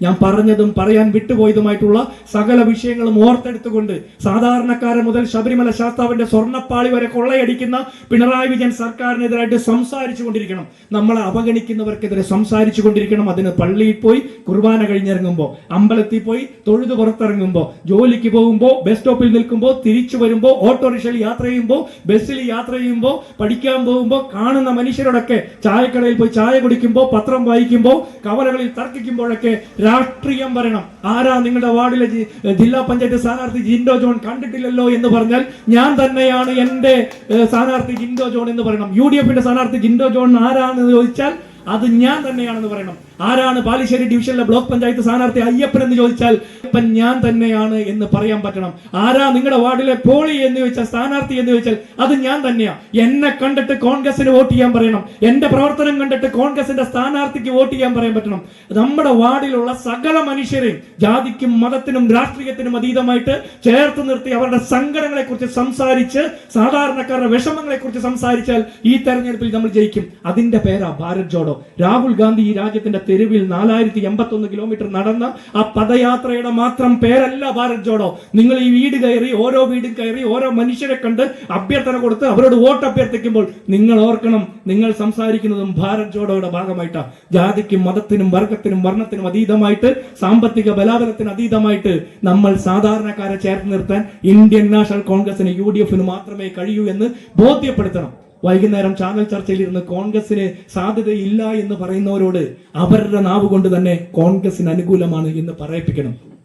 ഞാൻ പറഞ്ഞതും പറയാൻ വിട്ടുപോയതുമായിട്ടുള്ള സകല വിഷയങ്ങളും ഓർത്തെടുത്തുകൊണ്ട് സാധാരണക്കാരൻ മുതൽ ശബരിമല ശാസ്താവിന്റെ സ്വർണപ്പാളി വരെ കൊള്ളയടിക്കുന്ന പിണറായി വിജയൻ സർക്കാരിനെതിരായിട്ട് സംസാരിച്ചു കൊണ്ടിരിക്കണം നമ്മളെ അവഗണിക്കുന്നവർക്കെതിരെ സംസാരിച്ചു കൊണ്ടിരിക്കണം അതിന് പള്ളിയിൽ പോയി കുർബാന കഴിഞ്ഞിറങ്ങുമ്പോൾ അമ്പലത്തിൽ പോയി തൊഴുതു പുറത്തിറങ്ങുമ്പോൾ ജോലിക്ക് പോകുമ്പോൾ ബസ് സ്റ്റോപ്പിൽ നിൽക്കുമ്പോൾ തിരിച്ചു വരുമ്പോൾ ഓട്ടോറിക്ഷയിൽ യാത്ര ചെയ്യുമ്പോൾ ബസ്സിൽ യാത്ര ചെയ്യുമ്പോൾ പഠിക്കാൻ പോകുമ്പോൾ കാണുന്ന മനുഷ്യരോടൊക്കെ ചായക്കടയിൽ പോയി ചായ കുടിക്കുമ്പോൾ പത്രം വായിക്കുമ്പോൾ കവലകളിൽ തർക്കിക്കുമ്പോഴൊക്കെ രാഷ്ട്രീയം വരണം ആരാ നിങ്ങളുടെ വാർഡിലെ ജില്ലാ പഞ്ചായത്ത് സ്ഥാനാർത്ഥി ജിൻഡോ ജോൺ കണ്ടിട്ടില്ലല്ലോ എന്ന് പറഞ്ഞാൽ ഞാൻ തന്നെയാണ് എന്റെ സ്ഥാനാർത്ഥി ജിൻഡോ ജോൺ എന്ന് പറയണം. യു ഡി എഫിന്റെ സ്ഥാനാർത്ഥി ജിൻഡോ ജോൺ ആരാണെന്ന് ചോദിച്ചാൽ അത് ഞാൻ തന്നെയാണെന്ന് പറയണം. ആരാണ് ബാലുശ്ശേരി ഡിവിഷനിലെ ബ്ലോക്ക് പഞ്ചായത്ത് സ്ഥാനാർത്ഥി അയ്യപ്പൻ എന്ന് ചോദിച്ചാൽ അയ്യപ്പൻ ഞാൻ തന്നെയാണ് എന്ന് പറയാൻ പറ്റണം. ആരാ നിങ്ങളുടെ വാർഡിലെ പോളി എന്ന് ചോദിച്ചാൽ സ്ഥാനാർത്ഥി എന്ന് ചോദിച്ചാൽ അത് ഞാൻ തന്നെയാണ് എന്നെ കണ്ടിട്ട് കോൺഗ്രസിന് വോട്ട് ചെയ്യാൻ പറയണം. എന്റെ പ്രവർത്തനം കണ്ടിട്ട് കോൺഗ്രസിന്റെ സ്ഥാനാർത്ഥിക്ക് വോട്ട് ചെയ്യാൻ പറയാൻ പറ്റണം. നമ്മുടെ വാർഡിലുള്ള സകല മനുഷ്യരെയും ജാതിക്കും മതത്തിനും രാഷ്ട്രീയത്തിനും അതീതമായിട്ട് ചേർത്ത് നിർത്തി അവരുടെ സങ്കടങ്ങളെ കുറിച്ച് സംസാരിച്ച് സാധാരണക്കാരുടെ വിഷമങ്ങളെ കുറിച്ച് സംസാരിച്ചാൽ ഈ തെരഞ്ഞെടുപ്പിൽ നമ്മൾ ജയിക്കും. അതിന്റെ പേരാ ഭാരത് ജോഡോ. രാഹുൽ ഗാന്ധി ഈ രാജ്യത്തിന്റെ തെരുവിൽ നാലായിരത്തി എൺപത്തി ഒന്ന് കിലോമീറ്റർ നടന്ന ആ പദയാത്രയുടെ മാത്രം പേരല്ല ഭാരത് ജോഡോ. നിങ്ങൾ ഈ വീട് കയറി ഓരോ വീടും കയറി ഓരോ മനുഷ്യരെ കണ്ട് അഭ്യർത്ഥന കൊടുത്ത് അവരോട് വോട്ട് അഭ്യർത്ഥിക്കുമ്പോൾ നിങ്ങൾ ഓർക്കണം നിങ്ങൾ സംസാരിക്കുന്നതും ഭാരത് ജോഡോയുടെ ഭാഗമായിട്ടാണ് ജാതിക്കും മതത്തിനും വർഗത്തിനും വർണത്തിനും അതീതമായിട്ട് സാമ്പത്തിക ബലാബലത്തിന് അതീതമായിട്ട് നമ്മൾ സാധാരണക്കാരെ ചേർത്ത് നിർത്താൻ ഇന്ത്യൻ നാഷണൽ കോൺഗ്രസിന് യു ഡി എഫിന് മാത്രമേ കഴിയൂ എന്ന് ബോധ്യപ്പെടുത്തണം. വൈകുന്നേരം ചാനൽ ചർച്ചയിൽ ഇരുന്ന് കോൺഗ്രസിന് സാധ്യതയില്ല എന്ന് പറയുന്നവരോട് അവരുടെ നാവ് കൊണ്ട് തന്നെ കോൺഗ്രസിന് അനുകൂലമാണ് എന്ന് പറയിപ്പിക്കണം.